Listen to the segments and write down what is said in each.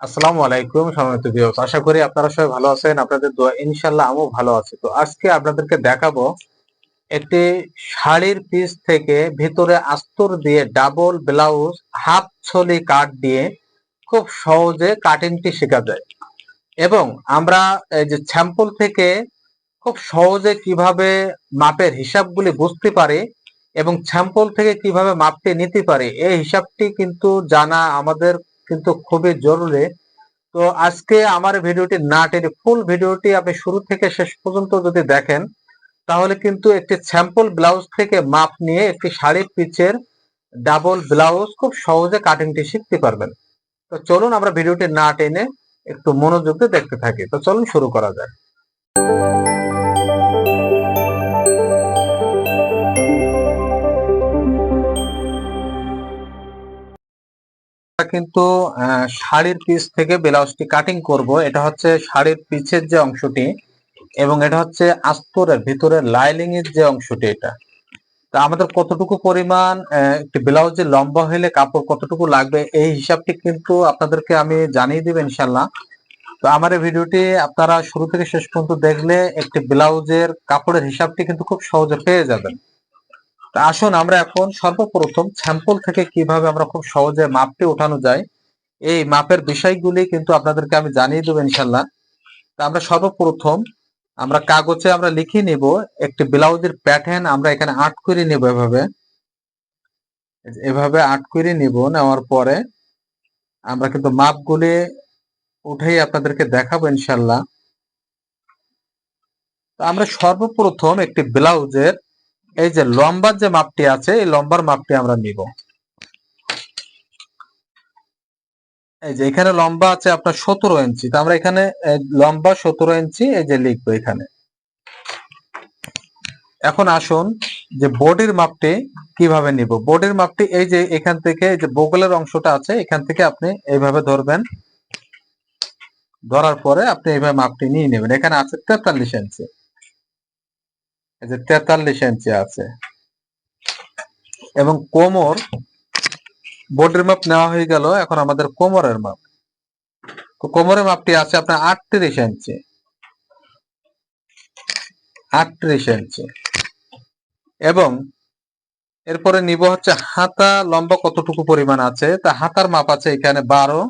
আসসালামু আলাইকুম সম্মানিত ভিউয়ার্স। আশা করি আপনারা সবাই ভালো আছেন, আপনাদের দোয়া ইনশাআল্লাহ আমিও ভালো আছি। তো আজকে আপনাদেরকে দেখাবো একটি শাড়ির পিস থেকে ভিতরে আস্তর দিয়ে ডাবল ব্লাউজ হাফ ছলি কাট দিয়ে খুব সহজে কাটিংটি শেখা যায়। এবং আমরা এই যে স্যাম্পল থেকে খুব সহজে কীভাবে মাপের হিসাবগুলি বুঝতে পারি এবং স্যাম্পল থেকে কীভাবে মাপটি নিতে পারি, এই হিসাবটি কিন্তু জানা আমাদের কিন্তু খুবই জরুরি। তো আজকে আমার ভিডিওটি না টেনে ফুল ভিডিওটি আপনি শুরু থেকে শেষ পর্যন্ত যদি দেখেন, তাহলে কিন্তু একটি স্যাম্পল ব্লাউজ থেকে মাপ নিয়ে একটি শাড়ির পিচের ডাবল ব্লাউজ খুব সহজে কাটিংটি শিখতে পারবেন। তো চলুন আমরা ভিডিওটি না টেনে একটু মনোযোগ দিয়ে দেখতে থাকি। তো চলুন শুরু করা যাক। কিন্তু শাড়ির পিস থেকে ব্লাউজটি কাটিং করব। এটা হচ্ছে শাড়ির পিছের যে অংশটি এবং এটা হচ্ছে আস্তরের ভিতরের লাইলিং এর যে অংশটি এটা। তা আমাদের কতটুকু পরিমাণ একটি ব্লাউজের লম্বা হলে কাপড় কতটুকু লাগবে, এই হিসাবটি কিন্তু আপনাদেরকে আমি জানিয়ে দিব ইনশাল্লাহ তো আমার এই ভিডিওটি আপনারা শুরু থেকে শেষ পর্যন্ত দেখলে একটি ব্লাউজের কাপড়ের হিসাবটি কিন্তু খুব সহজে পেয়ে যাবেন। আসুন, আমরা এখন সর্বপ্রথম স্যাম্পল থেকে কীভাবে আমরা খুব সহজে মাপটি ওঠানো যায়, এই মাপের বিষয়গুলি কিন্তু আপনাদেরকে আমি জানিয়ে দেবো ইনশাল্লাহ তা আমরা সর্বপ্রথম আমরা কাগজে আমরা লিখে নিব, একটি ব্লাউজের প্যাটার্ন আমরা এখানে আট করে নেব এভাবে। এভাবে আট করে নিব, নেওয়ার পরে আমরা কিন্তু মাপগুলি উঠেই আপনাদেরকে দেখাবো ইনশাল্লাহ আমরা সর্বপ্রথম একটি ব্লাউজের এই যে লম্বার যে মাপটি আছে, এই লম্বার মাপটি আমরা নিব। এই যে এখানে লম্বা আছে আপনার সতেরো ইঞ্চি। তো আমরা এখানে লম্বা সতেরো ইঞ্চি, এই যে লিখব এখানে। এখন আসুন যে বডির মাপটি কীভাবে নিব। বডির মাপটি এই যে এখান থেকে, এই যে বগলের অংশটা আছে, এখান থেকে আপনি এইভাবে ধরবেন। ধরার পরে আপনি এইভাবে মাপটি নিয়ে নেবেন। এখানে আছে তেতাল্লিশ ইঞ্চি। যে তেতাল্লিশ ইঞ্চি আছে। এবং কোমর, বডির মাপ নেওয়া হয়ে গেল এখন আমাদের কোমরের মাপ। কোমরের মাপটি আছে আপনার আটত্রিশ ইঞ্চি। আটত্রিশ ইঞ্চি। এবং এরপরে নিব হচ্ছে হাতা, লম্বা কতটুকু পরিমাণ আছে? তা হাতার মাপ আছে এখানে বারো।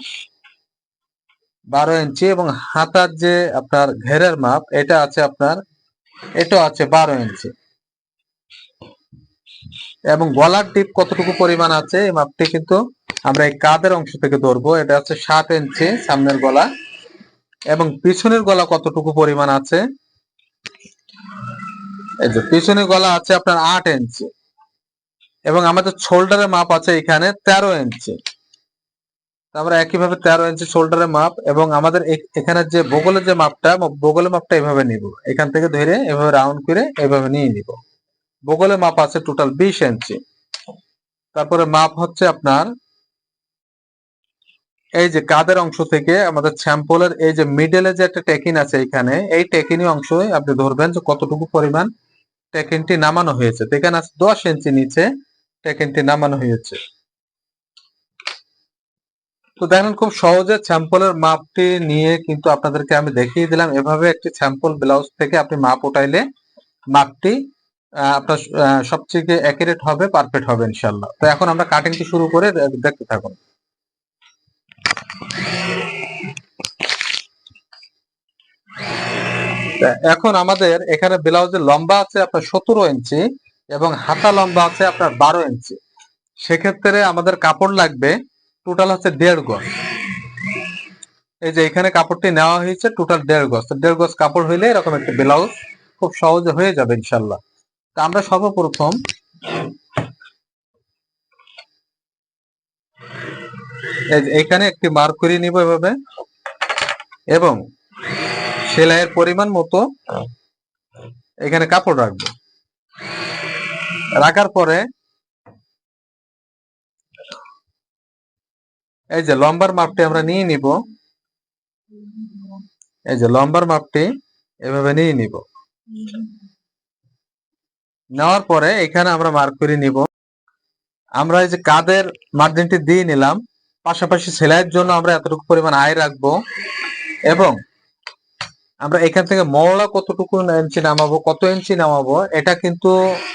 বারো ইঞ্চি এবং হাতার যে আপনার ঘেরের মাপ, এটা আছে আপনার এটা আছে বারো ইঞ্চি এবং গলার টিপ কতটুকু পরিমাণ আছে, এই মাপটি কিন্তু আমরা এই কাদের অংশ থেকে ধরবো। এটা হচ্ছে সাত ইঞ্চি সামনের গলা। এবং পিছনের গলা কতটুকু পরিমাণ আছে? এই যে পিছনের গলা আছে আপনার আট ইঞ্চি এবং আমাদের শোল্ডারের মাপ আছে এখানে তেরো ইঞ্চি আমরা একইভাবে তেরো ইঞ্চি শোল্ডারের মাপ এবং আমাদের এখানে যে বগলের যে মাপটা বগলের মাপটা এভাবে নিব। এখান থেকে ধরে এভাবে রাউন্ড করে এভাবে নিয়ে নিব। বগলের মাপ আছে টোটাল বিশ ইঞ্চি তারপরে মাপ হচ্ছে আপনার এই যে কাদের অংশ থেকে আমাদের স্যাম্পলের এই যে মিডলে যে একটা টেকিন আছে এখানে, এই টেকিনি অংশ আপনি ধরবেন যে কতটুকু পরিমাণ টেকিনটি নামানো হয়েছে। এখানে আছে দশ ইঞ্চি নিচে টেকিনটি নামানো হয়েছে। তো দেখেন, খুব সহজে স্যাম্পলের মাপটি নিয়ে কিন্তু আপনাদেরকে আমি দেখিয়ে দিলাম। এভাবে একটি স্যাম্পল ব্লাউজ থেকে আপনি মাপ উঠাইলে মাপটি আপনার সবথেকে অ্যাকুরেট হবে পারফেক্ট হবে ইনশাল্লাহ তো এখন আমরা কাটিংটি শুরু করে দেখতে থাকুন। এখন আমাদের এখানে ব্লাউজের লম্বা আছে আপনার সতেরো ইঞ্চি এবং হাতা লম্বা আছে আপনার বারো ইঞ্চি। সেক্ষেত্রে আমাদের কাপড় লাগবে টোটাল হচ্ছে দেড় গজ। এই যে এখানে কাপড়টি নেওয়া হয়েছে টোটাল দেড় গজ। দেড় গজ কাপড় হইলে এরকম একটা ব্লাউজ খুব সহজে হয়ে যাবে ইনশাল্লাহ তা আমরা সর্বপ্রথম এখানে একটি মার্ক করে নিব এভাবে। এবং সেলাইয়ের পরিমাণ মতো এখানে কাপড় রাখব। রাখার পরে এই যে লম্বার মাপটি আমরা নিয়ে নিব। এই যে লম্বার মাপটি এভাবে নিয়ে নিব। নেওয়ার পরে এখানে আমরা মার্ক করে নিব। আমরা এই যে কাদের মার্জিনটি দিয়ে নিলাম, পাশাপাশি সেলাইয়ের জন্য আমরা এতটুকু পরিমাণ আয় রাখব এবং আমরা এখান থেকে মওলা কতটুকু ইঞ্চি নামাবো, কত ইঞ্চি নামাবো, এটা কিন্তু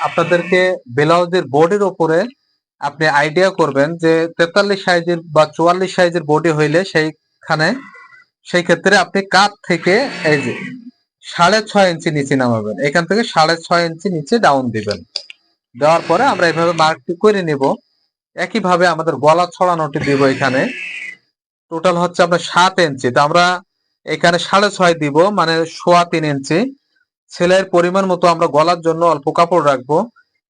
আপনাদেরকে ব্লাউজের বোর্ডের উপরে আপনি আইডিয়া করবেন যে তেতাল্লিশ সাইজের বা চুয়াল্লিশ সাইজের বডি হইলে সেইখানে সেই ক্ষেত্রে আপনি কাপ থেকে এই যে সাড়ে ছয় ইঞ্চি নিচে নামাবেন। এখান থেকে সাড়ে ছয় ইঞ্চি নিচে ডাউন দিবেন। দেওয়ার পরে আমরা এইভাবে মার্কটি করে নিব। একইভাবে আমাদের গলা ছড়ানোটি দিব এখানে। টোটাল হচ্ছে আপনার সাত ইঞ্চি। তো আমরা এখানে সাড়ে ছয় দিব মানে সোয়া তিন ইঞ্চি। সেলাইয়ের পরিমাণ মতো আমরা গলার জন্য অল্প কাপড় রাখব।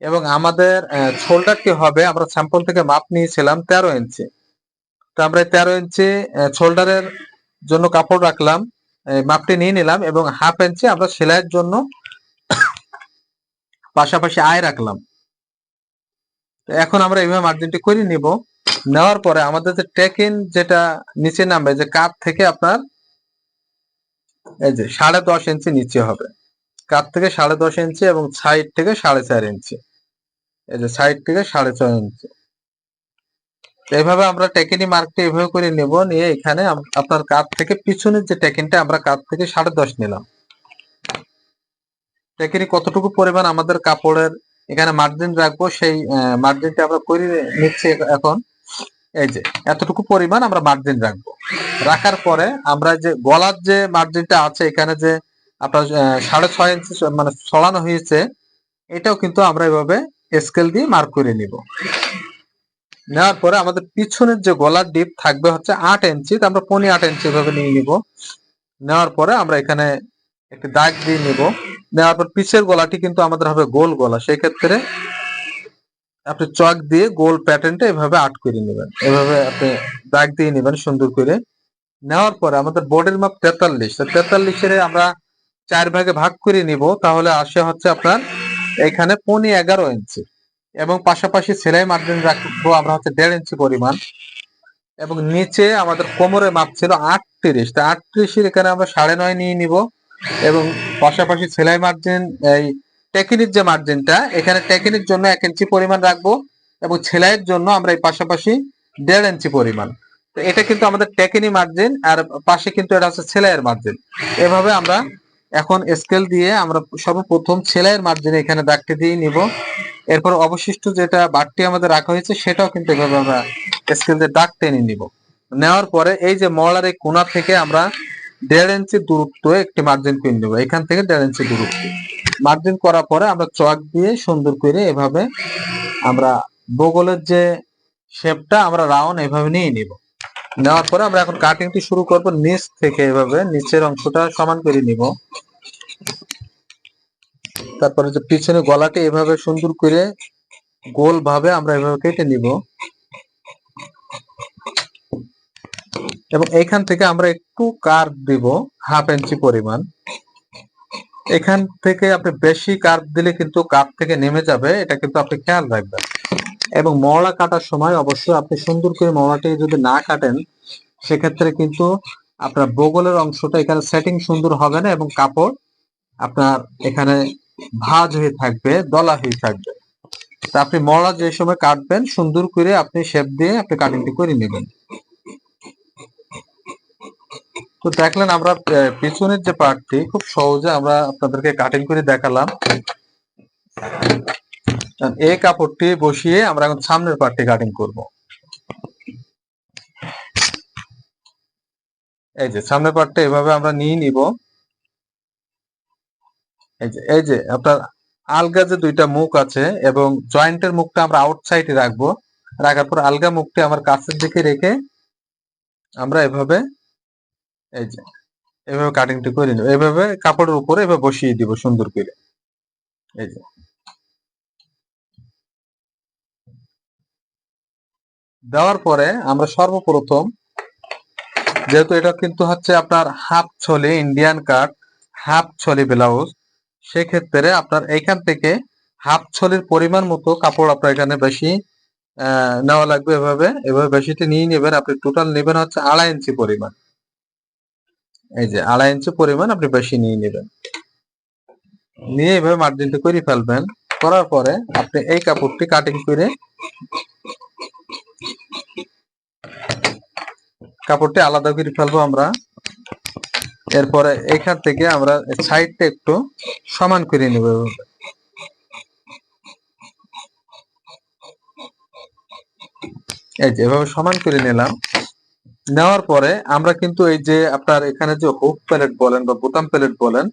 এবং আমাদের শোল্ডারটি হবে, আমরা স্যাম্পল থেকে মাপ নিয়েছিলাম তেরো ইঞ্চি তো আমরা তেরো ইঞ্চি শোল্ডারের জন্য কাপড় রাখলাম মাপটি নিয়ে নিলাম এবং হাফ ইঞ্চি আমরা সেলাইয়ের জন্য পাশাপাশি আয় রাখলাম। এখন আমরা এইভাবে মার্জিনটি করে নিব। নেওয়ার পরে আমাদের যে টেকিন যেটা নিচে নামবে, যে কাপ থেকে আপনার, এই যে সাড়ে দশ ইঞ্চি নিচে হবে। কাপ থেকে সাড়ে দশ ইঞ্চি এবং সাইড থেকে সাড়ে চার ইঞ্চি এই যে সাইড থেকে সাড়ে ছয় ইঞ্চি এইভাবে আমরা টেকিনি মার্কটা এইভাবে করে নেব, নিয়ে এখানে আপনার কাপ থেকে পিছনের যে টেকিনটা আমরা কাপ থেকে সাড়ে দশ নিলাম। টেকিনি কতটুকু পরিমাণ আমাদের কাপড়ের এখানে মার্জিন রাখব, সেই মার্জিনটা আমরা করে নিচ্ছি এখন। এই যে, এতটুকু পরিমাণ আমরা মার্জিন রাখব। রাখার পরে আমরা যে গলার যে মার্জিনটা আছে, এখানে যে আপনার সাড়ে ছয় ইঞ্চি মানে ছড়ানো হয়েছে, এটাও কিন্তু আমরা এভাবে স্কেল দিয়ে মার্ক করে নিব। নেওয়ার পরে আমাদের পিছনের যে গলার ডিপ থাকবে হচ্ছে আট ইঞ্চি আমরা পনি আট ইঞ্চি এভাবে নিয়ে নিব। নেওয়ার পরে আমরা এখানে একটি দাগ দিয়ে নিব। নেওয়ার পর পিছের গলাটি কিন্তু আমাদের হবে গোল গলা। সেই ক্ষেত্রে আপনি চক দিয়ে গোল প্যাটার্নটা এভাবে আট করে নেবেন। এভাবে আপনি দাগ দিয়ে নেবেন সুন্দর করে। নেওয়ার পরে আমাদের বোর্ডের মাপ তেতাল্লিশ। তেতাল্লিশের আমরা চার ভাগে ভাগ করে নিব। তাহলে আসে হচ্ছে আপনার এখানে পনি এগারো ইঞ্চি এবং পাশাপাশি সেলাই মার্জিন রাখব আমরা হচ্ছে দেড় ইঞ্চি পরিমাণ। এবং নিচে আমাদের কোমরের মাপ ছিল আটত্রিশ। তা আটত্রিশের এখানে আমরা সাড়ে নয় নিয়ে নিব। এবং পাশাপাশি সেলাই মার্জিন এই টেকিনির যে মার্জিনটা এখানে টেকিনির জন্য এক ইঞ্চি পরিমাণ রাখব। এবং সেলাইয়ের জন্য আমরা এই পাশাপাশি দেড় ইঞ্চি পরিমাণ। তো এটা কিন্তু আমাদের টেকিনি মার্জিন আর পাশে কিন্তু এটা হচ্ছে সেলাইয়ের মার্জিন এভাবে আমরা এখন স্কেল দিয়ে আমরা সর্বপ্রথম সেলাইয়ের মার্জিনে এখানে দাগটি দিয়ে নিব। এরপর অবশিষ্ট যেটা বাড়তি আমাদের রাখা হয়েছে, সেটাও কিন্তু এভাবে আমরা স্কেল দিয়ে দাগ টেনে নিব। নেওয়ার পরে এই যে মলার এই কোনা থেকে আমরা দেড় ইঞ্চি দূরত্ব একটি মার্জিন করে নেব। এখান থেকে দেড় ইঞ্চি দূরত্ব। মার্জিন করার পরে আমরা চক দিয়ে সুন্দর করে এভাবে আমরা বগলের যে শেপটা আমরা রাউন্ড এভাবে নিয়ে নিব। নেওয়ার পরে আমরা এখন কাটিংটি শুরু করব নিচ থেকে এভাবে, নিচের অংশটা সমান করে নিব। তারপরে যে পিছনে গলাটি এভাবে সুন্দর করে গোল ভাবে আমরা এভাবে কেটে নিব। এবং এখান থেকে আমরা একটু কার্ভ দিব হাফ ইঞ্চি পরিমাণ। এখান থেকে আপনি বেশি কার্ভ দিলে কিন্তু কাপ থেকে নেমে যাবে, এটা কিন্তু আপনি খেয়াল রাখবেন। এবং মওড়া কাটার সময় অবশ্যই আপনি সুন্দর করে মওড়াটি যদি না কাটেন, সেক্ষেত্রে কিন্তু আপনার বগলের অংশটা এখানে সেটিং সুন্দর হবে না এবং কাপড় আপনার এখানে ভাঁজ হয়ে থাকবে, দলা হয়ে থাকবে। তা আপনি মওড়া যে সময় কাটবেন, সুন্দর করে আপনি শেপ দিয়ে আপনি কাটিংটি করে নেবেন। তো দেখলেন আমরা পিছনের যে পার্টটি খুব সহজে আমরা আপনাদেরকে কাটিং করে দেখালাম। এই কাপড়টি বসিয়ে আমরা এখন সামনের পার্টটি কাটিং করব। এই যে, সামনের পার্টটা এভাবে আমরা নিয়ে নিব। এই যে এই যে, আপনার আলগা যে দুইটা মুখ আছে এবং জয়েন্টের মুখটা আমরা আউটসাইডে রাখব, রাখার পর আলগা মুখটি আমার কাছের দিকে রেখে আমরা এভাবে, এই যে, এভাবে কাটিংটি করে নেব। এভাবে কাপড়ের উপরে এভাবে বসিয়ে দিব সুন্দর করে। এই যে দেওয়ার পরে আমরা সর্বপ্রথম, যেহেতু এটা কিন্তু হচ্ছে আপনার half choli Indian cut half choli blouse সেক্ষেত্রে আপনার এইখান থেকে হাফ ছলির পরিমাণ মতো কাপড় আপনার এখানে বেশি নেওয়া লাগবে এভাবে। এভাবে বেশিটি নিয়ে নেবেন, আপনি টোটাল নেবেন হচ্ছে আড়াই ইঞ্চি পরিমাণ। এই যে আড়াই ইঞ্চি পরিমাণ আপনি বেশি নিয়ে নেবেন। নিয়ে এভাবে মার্জিনটা করে ফেলবেন। করার পরে আপনি এই কাপড়টি কাটিং করে কাপড়টি আলাদা করে ফেলব আমরা। এরপরে এখান থেকে আমরা সাইডটা একটু সমান করে নেব। এই যে এভাবে সমান করে নিলাম। নেওয়ার পরে আমরা কিন্তু এই যে আপনার এখানে যে হুক প্যালেট বলেন বা বোতাম প্যালেট বলেন,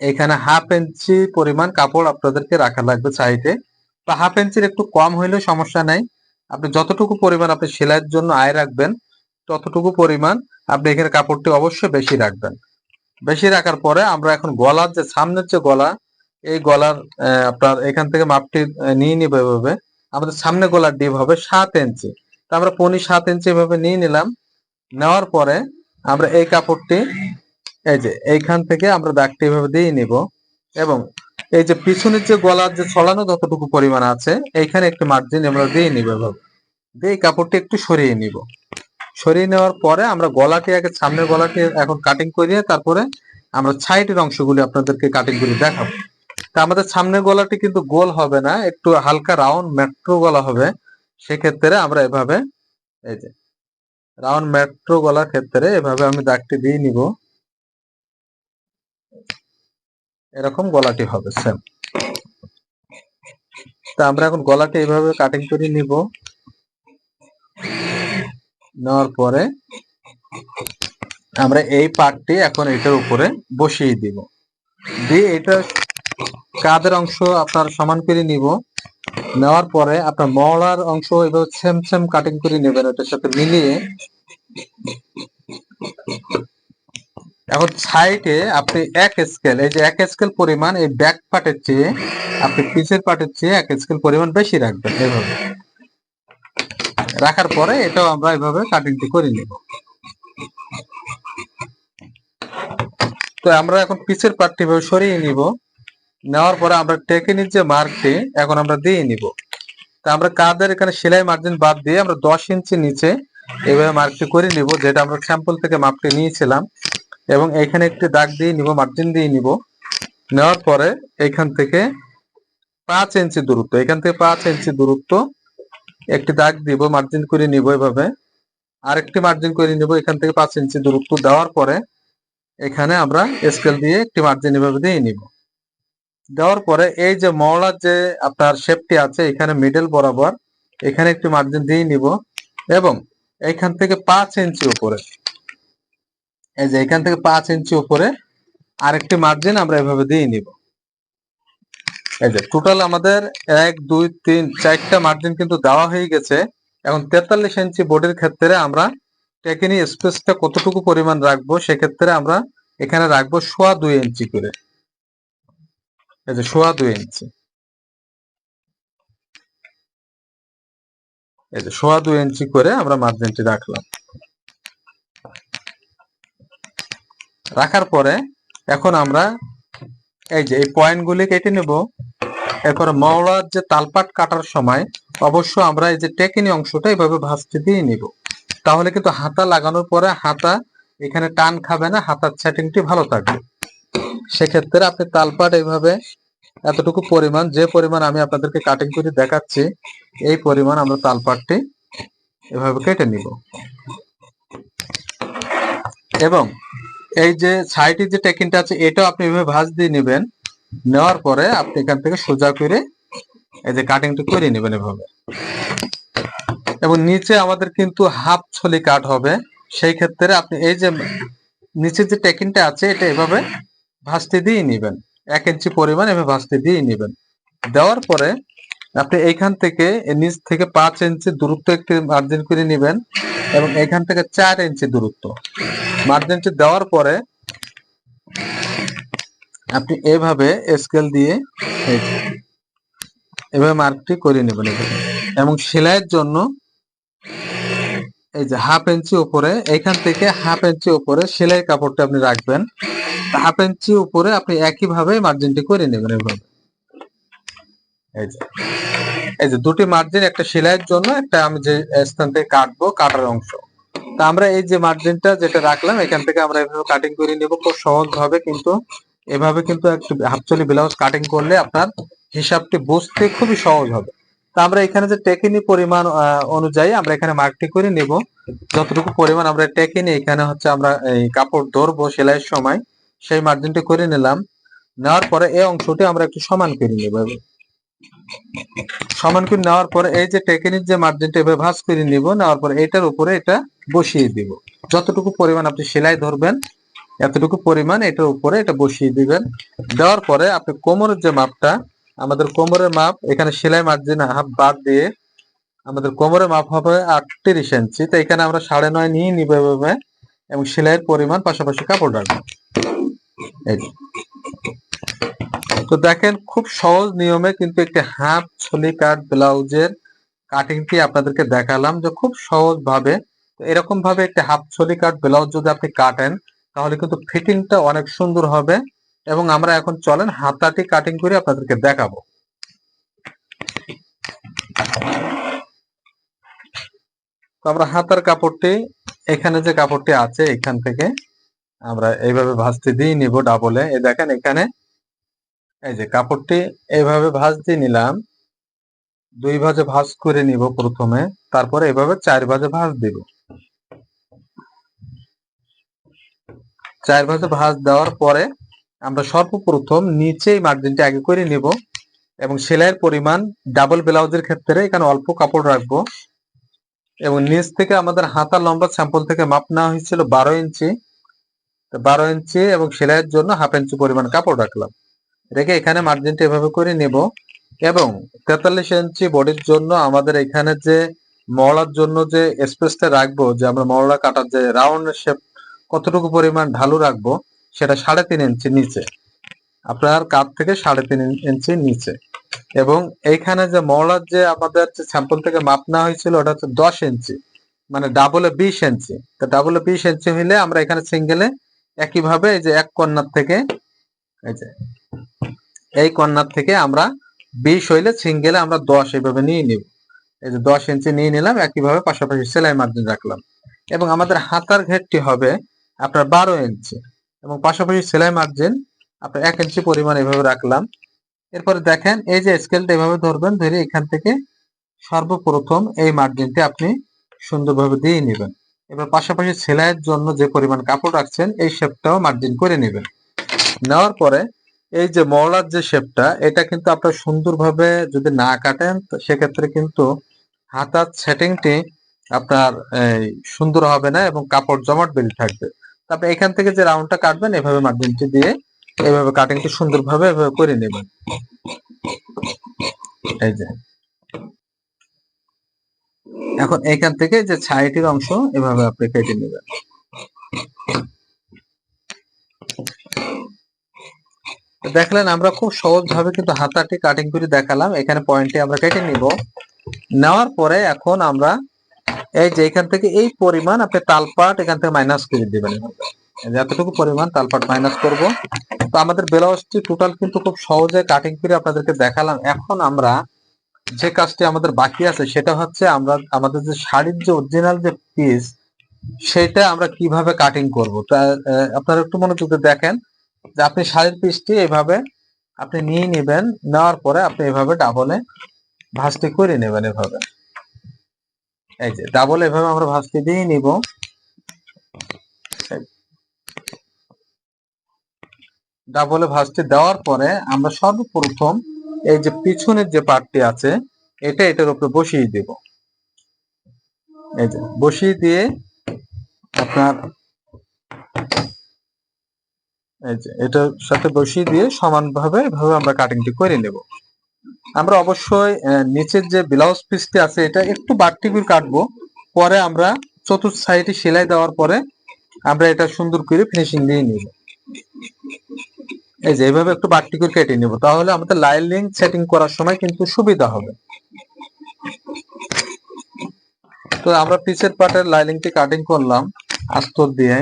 এখানে হাফ ইঞ্চি পরিমাণ কাপড় আপনাদেরকে রাখা লাগবে সাইডে। বা হাফ ইঞ্চির একটু কম হইলেও সমস্যা নাই। আপনি যতটুকু পরিমাণ আপনি সেলাইয়ের জন্য আয় রাখবেন ততটুকু পরিমাণ আপনি এখানে কাপড়টি অবশ্যই বেশি রাখবেন। বেশি রাখার পরে আমরা এখন গলার যে সামনের যে গলা, এই গলার আপনার এখান থেকে মাপটি নিয়ে নিবে এভাবে। আমাদের সামনে গলার ডিপ হবে সাত ইঞ্চি। তা আমরা পনি সাত ইঞ্চি এভাবে নিয়ে নিলাম। নেওয়ার পরে আমরা এই কাপড়টি, এই যে এইখান থেকে আমরা দাগটি এভাবে দিয়ে নিব এবং এই যে পিছনের যে গলার যে ছড়ানো যতটুকু পরিমাণ আছে, এইখানে একটি মার্জিন আমরা দিয়ে নিব এভাবে। দিয়ে কাপড়টি একটু সরিয়ে নিব। সরিয়ে নেওয়ার পরে আমরা গলাটি আগে সামনের গলাটি এখন কাটিং করিয়ে তারপরে আমরা সাইডের অংশগুলি আপনাদেরকে কাটিং করে দেখাবো। তা আমাদের সামনের গলাটি কিন্তু গোল হবে না, একটু হালকা রাউন্ড মেট্রো গলা হবে। সেক্ষেত্রে আমরা এভাবে, এই যে রাউন্ড মেট্রো গলার ক্ষেত্রে এভাবে আমি দাগটি দিয়ে নিব। এরকম গলাটি হবে সেম তা আমরা এখন গলাটি এইভাবে কাটিং করে নিব। নেওয়ার পরে আমরা এই পার্টটি এখন এটার উপরে বসিয়ে দিব। দিয়ে এটা কাদের অংশ আপনার সমান করে নিব। নেওয়ার পরে আপনার মহড়ার অংশ এভাবে সেম সেম কাটিং করে নেবেন এটার সাথে মিলিয়ে। এখন সাইডে আপনি এক স্কেল এই যে এক স্কেল পরিমাণ এই ব্যাক পার্টের চেয়ে, আপনি পিছের পার্টের চেয়ে এক স্কেল পরিমাণ বেশি রাখবেন এইভাবে রাখার পরে এটাও আমরা এভাবে কাটিংটি করে নিব। তো আমরা এখন পিছের পার্টটি এভাবে সরিয়ে নিব। নেওয়ার পরে আমরা টেকিনির যে মার্কটি এখন আমরা দিয়ে নিব। তা আমরা কাদের এখানে সেলাই মার্জিন বাদ দিয়ে আমরা দশ ইঞ্চি নিচে এভাবে মার্কটি করে নিব, যেটা আমরা স্যাম্পল থেকে মাপটি নিয়েছিলাম। এবং এখানে একটি দাগ দিয়ে নিব মার্জিন দিয়ে নিব। নেওয়ার পরে এখান থেকে পাঁচ ইঞ্চি দূরত্ব, এখান থেকে পাঁচ ইঞ্চি দূরত্ব একটি দাগ দিব মার্জিন করে নিব এভাবে। আরেকটি মার্জিন করে নিব, এখান থেকে পাঁচ ইঞ্চি দূরত্ব দেওয়ার পরে এখানে আমরা স্কেল দিয়ে একটি মার্জিন এভাবে দিয়ে নিব। দেওয়ার পরে এই যে মওলার যে আপনার শেপটি আছে, এখানে মিডল বরাবর এখানে একটি মার্জিন দিয়ে নিব এবং এখান থেকে পাঁচ ইঞ্চি উপরে, এই যে এখান থেকে পাঁচ ইঞ্চি উপরে আরেকটি মার্জিন আমরা এভাবে দিয়ে নিব। এই যে টোটাল আমাদের এক, দুই, তিন, চারটা মার্জিন কিন্তু দেওয়া হয়ে গেছে। এখন তেতাল্লিশ ইঞ্চি বোর্ডের ক্ষেত্রে আমরা টেকিনি স্পেসটা কতটুকু পরিমাণ রাখব, সেক্ষেত্রে আমরা এখানে রাখব সোয়া দুই ইঞ্চি করে। এই যে, সোয়া দুই ইঞ্চি। এই যে, সোয়া দুই ইঞ্চি করে আমরা মার্জিনটি রাখলাম। রাখার পরে এখন আমরা এই যে, এই পয়েন্টগুলি কেটে নেব। এরপরে মওলার যে তালপাট কাটার সময়, অবশ্য আমরা এই যে টেকিনি অংশটা এইভাবে ভাঁজতে দিয়ে নিব। তাহলে কিন্তু হাতা লাগানোর পরে হাতা এখানে টান খাবে না, হাতার সেটিংটি ভালো থাকবে। সেক্ষেত্রে আপনি তালপাট এইভাবে এতটুকু পরিমাণ, যে পরিমাণ আমি আপনাদেরকে কাটিং করে দেখাচ্ছি, এই পরিমাণ আমরা তালপাটটি এভাবে কেটে নিব। এবং এই যে সাইডে যে টেকিনটা আছে, এটাও আপনি এভাবে ভাঁজ দিয়ে নেবেন। নেওয়ার পরে আপনি এখান থেকে সোজা করে এই যে কাটিংটা করে নেবেন এভাবে। এবং নিচে আমাদের কিন্তু হাফ ছলি কাট হবে। সেই ক্ষেত্রে আপনি এই যে নিচে যে টেকিনটা আছে, এটা এভাবে ভাজতে দিয়ে নেবেন। এক ইঞ্চি পরিমাণ এভাবে ভাজতে দিয়ে নেবেন। দেওয়ার পরে আপনি এইখান থেকে নিচ থেকে পাঁচ ইঞ্চি দূরত্ব একটি মার্জিন করে নেবেন এবং এখান থেকে চার ইঞ্চি দূরত্ব। মার্জিনটি দেওয়ার পরে আপনি এভাবে স্কেল দিয়ে এভাবে মার্কটি করে নেবেন। এবং সেলাইয়ের জন্য এই যে হাফ ইঞ্চি উপরে, এখান থেকে হাফ ইঞ্চি উপরে সেলাই কাপড়টা আপনি রাখবেন। হাফ ইঞ্চি উপরে আপনি একইভাবে মার্জিনটি করে নেবেন এভাবে। এই যে এই যে দুটি মার্জিন, একটা সেলাইয়ের জন্য, একটা আমি যে স্থান থেকে কাটবো, কাটার অংশ। তা আমরা এই যে মার্জিনটা যেটা রাখলাম, এখান থেকে আমরা এভাবে কাটিং করে নিব খুব সহজ ভাবে কিন্তু। এভাবে কিন্তু একটু হাফচলি ব্লাউজ কাটিং করলে আপনার হিসাবটি বুঝতে খুবই সহজ হবে। তা আমরা এখানে যে টেকিনি পরিমাণ অনুযায়ী আমরা এখানে মার্কটি করে নিব। যতটুকু পরিমাণ আমরা টেকে নিই এখানে হচ্ছে আমরা এই কাপড় ধরবো সেলাইয়ের সময়, সেই মার্জিনটি করে নিলাম। নেওয়ার পরে এই অংশটি আমরা একটু সমান করে নেব। সমান করে নেওয়ার পরে এই যে টেকেনির যে মার্জিনটা এভাবে ভাঁজ করে নিব, নেওয়ার পরে এটার উপরে এটা বসিয়ে দিব। যতটুকু পরিমাণ আপনি সেলাই ধরবেন, এতটুকু পরিমাণ এটার উপরে এটা বসিয়ে দিবেন। দেওয়ার পরে আপনি কোমরের যে মাপটা, আমাদের কোমরের মাপ, এখানে সেলাই মার্জিন হাফ বাদ দিয়ে আমাদের কোমরের মাপ হবে আটত্রিশ ইঞ্চি। তো এখানে আমরা সাড়ে নয় নিয়ে নিব এবং সেলাইয়ের পরিমাণ পাশাপাশি কাপড় রাখব এই। তো দেখেন, খুব সহজ নিয়মে কিন্তু একটি হাফ ছলি কাট ব্লাউজের কাটিংটি আপনাদেরকে দেখালাম যে খুব সহজ ভাবে এরকম ভাবে একটি হাফ ছলি কাট ব্লাউজ যদি আপনি কাটেন, তাহলে কিন্তু ফিটিংটা অনেক সুন্দর হবে। এবং আমরা এখন চলেন হাতাটি কাটিং করে আপনাদেরকে দেখাবো। তো আমরা হাতার কাপড়টি, এখানে যে কাপড়টি আছে, এখান থেকে আমরা এইভাবে ভাঁজতে দিয়ে নিব ডাবলে এই দেখেন, এখানে এই যে কাপড়টি এইভাবে ভাঁজ দিয়ে নিলাম। দুই ভাজে ভাঁজ করে নিব প্রথমে, তারপরে এভাবে চার ভাজে ভাঁজ দিব। চার ভাজে ভাঁজ দেওয়ার পরে আমরা সর্বপ্রথম নিচেই মার্জিনটা আগে করে নিব এবং সেলাইয়ের পরিমাণ ডাবল ব্লাউজের ক্ষেত্রে এখানে অল্প কাপড় রাখব। এবং নিচ থেকে আমাদের হাতা লম্বা স্যাম্পল থেকে মাপ নেওয়া হয়েছিল বারো ইঞ্চি। বারো ইঞ্চি এবং সেলাইয়ের জন্য হাফ ইঞ্চি পরিমাণ কাপড় রাখলাম। রেখে এখানে মার্জিনটা এভাবে করে নেব। এবং তেতাল্লিশ ইঞ্চি বডির জন্য আমাদের এখানে যে মহড়ার জন্য যে স্পেসটা রাখব, যে আমরা মহড়া কাটার যে রাউন্ড শেপ কতটুকু পরিমাণ ঢালু রাখব, সেটা সাড়ে তিন ইঞ্চি নিচে। আপনার কাপ থেকে সাড়ে তিন ইঞ্চি নিচে। এবং এইখানে যে মহড়ার যে আমাদের স্যাম্পল থেকে মাপ নেওয়া হয়েছিল, ওটা হচ্ছে দশ ইঞ্চি মানে ডাবলে বিশ ইঞ্চি তো ডাবলে বিশ ইঞ্চি হইলে আমরা এখানে সিঙ্গেলে একইভাবে এই যে এক কর্নার থেকে, এই যে এই কর্নার থেকে আমরা বিশ হইলে সিঙ্গেলে আমরা দশ এইভাবে নিয়ে নিব। এই যে দশ ইঞ্চি নিয়ে নিলাম, একইভাবে পাশাপাশি সেলাই মার্জিন রাখলাম। এবং আমাদের হাতার ঘেরটি হবে আপনার বারো ইঞ্চি এবং পাশাপাশি সেলাই মার্জিন আপনার এক ইঞ্চি পরিমাণ এভাবে রাখলাম। এরপরে দেখেন, এই যে স্কেলটা এভাবে ধরবেন, ধরে এখান থেকে সর্বপ্রথম এই মার্জিনটি আপনি সুন্দরভাবে দিয়ে নেবেন। এবার পাশাপাশি সেলাইয়ের জন্য যে পরিমাণ কাপড় রাখছেন, এই শেপটাও মার্জিন করে নেবেন। নেওয়ার পরে এই যে মহলার যে শেপটা, এটা কিন্তু আপনার সুন্দরভাবে যদি না কাটেন সেক্ষেত্রে কিন্তু হাতার সেটিংটি আপনার সুন্দর হবে না এবং কাপড় জমাট বেরিয়ে থাকবে। তারপরে এখান থেকে যে রাউন্ডটা কাটবেন, এভাবে মার্জিনটি দিয়ে এইভাবে কাটিংটি সুন্দরভাবে এভাবে করে নেবেন। এই যে। এখন এখান থেকে যে ছাইটির অংশ, এভাবে আপনি কেটে নেবেন। দেখলেন, আমরা খুব সহজ ভাবে কিন্তু হাতাটি কাটিং করে দেখালাম। এখানে পয়েন্টে আমরা কেটে নিব। নেওয়ার পরে এখন আমরা এই যে এখান থেকে এই পরিমাণ আপনি তালপাট এখান থেকে মাইনাস করে দিবেন। এভাবে। এই যে এতটুকু পরিমাণ তালপাট মাইনাস করব। তো আমাদের ব্লাউজটি টোটাল কিন্তু খুব সহজে কাটিং করে আপনাদেরকে দেখালাম। এখন আমরা যে কাজটি আমাদের বাকি আছে, সেটা হচ্ছে আমরা আমাদের যে শাড়ির যে অরিজিনাল যে পিস সেটা আমরা কীভাবে কাটিং করব? তা আপনারা একটু মনোযোগ দেখেন। যে আপনি শাড়ির পিসটি এভাবে আপনি নিয়ে নেবেন, নেওয়ার পরে আপনি এভাবে ডাবলে ভাঁজটি করে নেবেন এভাবে। এই যে ডাবল এভাবে আমরা ভাঁজটি দিয়ে নিব। ডাবলে ভাঁজটি দেওয়ার পরে আমরা সর্বপ্রথম এই যে পিছনের যে পার্টটি আছে, এটা এটার উপরে বসিয়ে দেব। এই যে বসিয়ে দিয়ে আপনার এটার সাথে বসিয়ে দিয়ে সমানভাবে এভাবে আমরা কাটিংটি করে নেব। আমরা অবশ্যই নিচের যে ব্লাউজ পিসটি আছে, এটা একটু বাড়তি করে কাটবো। পরে আমরা চতুর্থ সাইডে সেলাই দেওয়ার পরে আমরা এটা সুন্দর করে ফিনিশিং দিয়ে নিব। এই যে এইভাবে একটু বাড়তি করে কেটে নিব। তাহলে আমাদের লাইনিং সেটিং করার সময় কিন্তু সুবিধা হবে। তো আমরা পিছের পার্টের লাইনিংটি কাটিং করলাম। আস্তর দিয়ে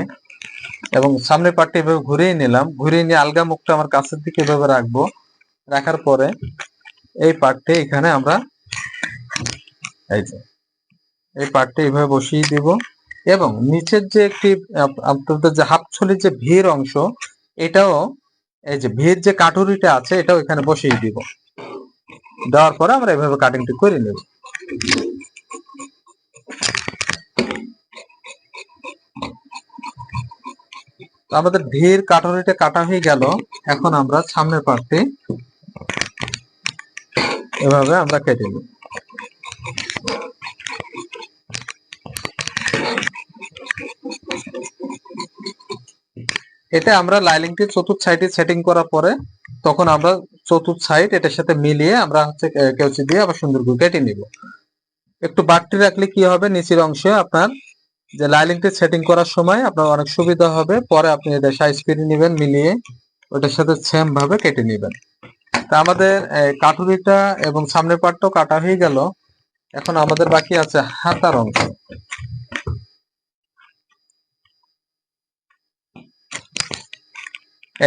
এবং সামনের পার্টটি এভাবে ঘুরিয়ে নিলাম। ঘুরিয়ে নিয়ে আলগা মুখটা আমার কাছের দিকে এভাবে রাখব। রাখার পরে এই পার্টটি এখানে আমরা এই যে, এই পার্টটি এভাবে বসিয়ে দিব। এবং নিচের যে একটি আপনাদের যে হাফ ছলির যে ভিড় অংশ, এটাও এই যে ভিড় যে কাটুরিটা আছে, এটাও এখানে বসিয়ে দিব। দেওয়ার পরে আমরা এভাবে কাটিংটি করে নেব। আমাদের ধীর কাটরিটা কাটা হয়ে গেল। এখন আমরা সামনের পার্টটি এভাবে আমরা কেটে নিই। এটা আমরা লাইলিংটি চতুর্থ সাইডে সেটিং করার পরে তখন আমরা চতুর্থ সাইড এটার সাথে মিলিয়ে আমরা হচ্ছে কেউচি দিয়ে আবার সুন্দর করে কেটে নিব। একটু বাড়তি রাখলে কি হবে? নিচের অংশে আপনার যে লাইলিংটি সেটিং করার সময় আপনার অনেক সুবিধা হবে। পরে আপনি এটা সাইজ করে নেবেন মিলিয়ে ওটার সাথে সেম ভাবে কেটে নেবেন। তা আমাদের এই, কাঠুরিটা এবং সামনের পাটটাও কাটা হয়ে গেল। এখন আমাদের বাকি আছে হাতার অংশ।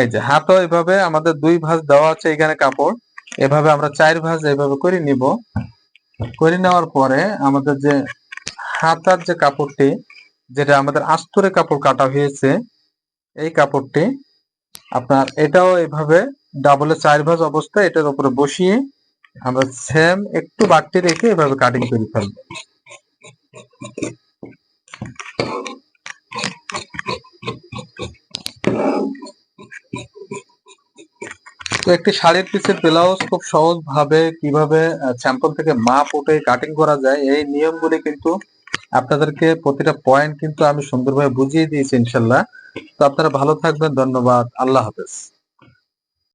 এই যে হাতও এভাবে আমাদের দুই ভাঁজ দেওয়া আছে এখানে কাপড়। এভাবে আমরা চার ভাঁজ এভাবে করে নিব। করে নেওয়ার পরে আমাদের যে হাতার যে কাপড়টি যেটা আমাদের আস্তরে কাপড় কাটা হয়েছে, এই কাপড়টি আপনার এটাও এভাবে ডাবলে চার ভাঁজ অবস্থায় এটার উপরে বসিয়ে আমরা সেম একটু বাড়তি রেখে এভাবে কাটিং করে ফেলব। তো একটি শাড়ির পিসের ব্লাউজ খুব সহজ ভাবে কীভাবে স্যাম্পল থেকে মাপ উঠে কাটিং করা যায়, এই নিয়মগুলি কিন্তু আপনাদেরকে প্রতিটা পয়েন্ট কিন্তু আমি সুন্দরভাবে বুঝিয়ে দিয়েছি, ইনশাল্লাহ। তো আপনারা ভালো থাকবেন, ধন্যবাদ। আল্লাহ হাফেজ।